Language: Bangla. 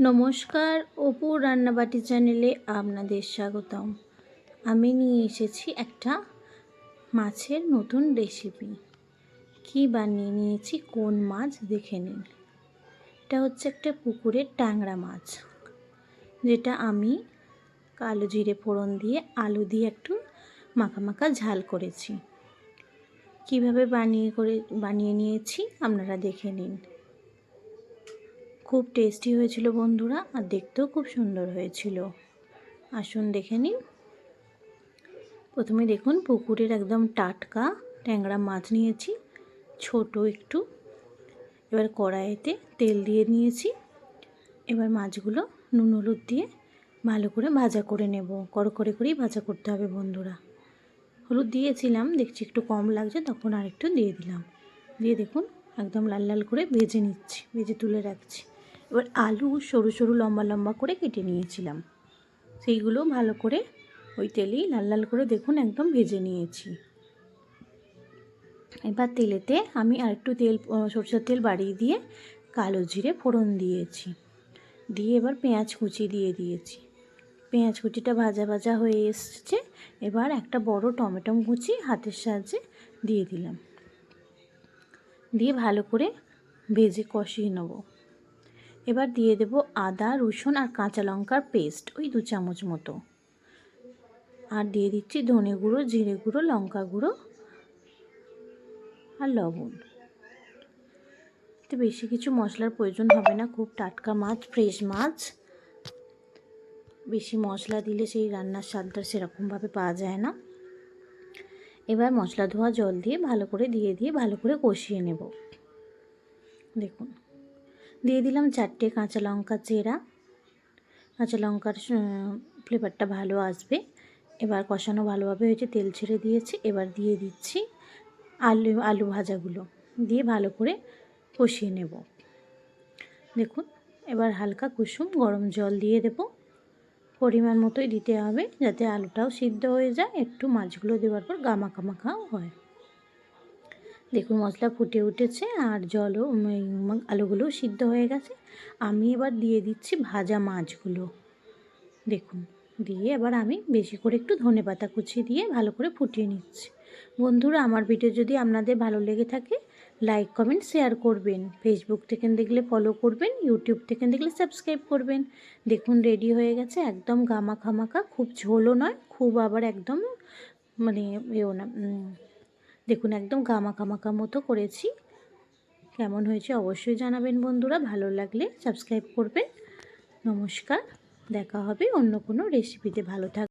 নমস্কার, অপু রান্নাবাটি চ্যানেলে আপনাদের স্বাগতম। আমি নিয়ে এসেছি একটা মাছের নতুন রেসিপি। কি বানিয়ে নিয়েছি, কোন মাছ দেখে নিন। এটা হচ্ছে একটা পুকুরের ট্যাংরা মাছ, যেটা আমি কালো জিরে ফোড়ন দিয়ে আলু দিয়ে একটু মাখা ঝাল করেছি। কীভাবে বানিয়ে করে, বানিয়ে নিয়েছি আপনারা দেখে নিন। খুব টেস্টি হয়েছিল বন্ধুরা, আর দেখতেও খুব সুন্দর হয়েছিল। আসুন দেখে নিন। প্রথমে দেখুন, পুকুরের একদম টাটকা ট্যাংরা মাছ নিয়েছি, ছোট একটু। এবার কড়াইতে তেল দিয়ে নিয়েছি। এবার মাছগুলো নুন হলুদ দিয়ে ভালো করে ভাজা করে নেব। করে করেই ভাজা করতে হবে বন্ধুরা। হলুদ দিয়েছিলাম, দেখছি একটু কম লাগছে, তখন আর একটু দিয়ে দিলাম। দিয়ে দেখুন, একদম লাল লাল করে ভেজে নিচ্ছি, ভেজে তুলে রাখছি। এবার আলু সরু সরু লম্বা লম্বা করে কেটে নিয়েছিলাম। সেইগুলো ভালো করে ওই তেলেই লাল লাল করে দেখুন একদম ভেজে নিয়েছি। এবার তেলেতে আমি আরেকটু তেল সরষের তেল বাড়িয়ে দিয়ে কালো জিরে ফোড়ন দিয়েছি। দিয়ে এবার পেঁয়াজ কুচি দিয়ে দিয়েছি। পেঁয়াজ কুচিটা ভাজা ভাজা হয়ে এসছে। এবার একটা বড় টমেটো কুচি হাতের সাহায্যে দিয়ে দিলাম। দিয়ে ভালো করে ভেজে কষিয়ে নেব। এবার দিয়ে দেব আদা, রসুন আর কাঁচা লঙ্কার পেস্ট, ওই দু চামচ মতো। আর দিয়ে দিচ্ছি ধনে গুঁড়ো, জিরে গুঁড়ো, লঙ্কা গুঁড়ো আর লবণ। তো বেশি কিছু মশলার প্রয়োজন হবে না, খুব টাটকা মাছ, ফ্রেশ মাছ। বেশি মশলা দিলে সেই রান্নার স্বাদটা সেরকমভাবে পাওয়া যায় না। এবার মশলা ধোয়া জল দিয়ে ভালো করে দিয়ে দিয়ে ভালো করে কষিয়ে নেব। দেখুন। দিয়ে দিলাম চারটে কাঁচা লঙ্কা চেরা কাঁচা লঙ্কার ফ্লেভারটা ভালো আসবে। এবার কষানো ভালোভাবে হয়েছে, তেল ছেড়ে দিয়েছি। এবার দিয়ে দিচ্ছি আলু আলু ভাজাগুলো। দিয়ে ভালো করে কষিয়ে নেব। দেখুন, এবার হালকা কুসুম গরম জল দিয়ে দেব। পরিমাণ মতোই দিতে হবে যাতে আলুটাও সিদ্ধ হয়ে যায়। একটু মাছগুলো দেওয়ার পর গামাখা মাখাও হয়। দেখুন, মশলা ফুটে উঠেছে আর জলও আলুগুলোও সিদ্ধ হয়ে গেছে। আমি এবার দিয়ে দিচ্ছি ভাজা মাছগুলো। দেখুন, দিয়ে এবার আমি বেশি করে একটু ধনে পাতা কুচি দিয়ে ভালো করে ফুটিয়ে নিচ্ছি। বন্ধুরা, আমার ভিডিও যদি আপনাদের ভালো লেগে থাকে, লাইক, কমেন্ট, শেয়ার করবেন। ফেসবুক থেকে দেখলে ফলো করবেন ইউটিউব থেকে দেখলে সাবস্ক্রাইব করবেন। দেখুন রেডি হয়ে গেছে একদম গামা খামাকা খুব ঝোলও নয়, খুব আবার একদম মানে এও না দেখুন, একদম কামা কামাকা মতো করেছি। কেমন হয়েছে অবশ্যই জানাবেন বন্ধুরা। ভালো লাগলে সাবস্ক্রাইব করবেন। নমস্কার। দেখা হবে অন্য কোনো রেসিপিতে ভালো থাক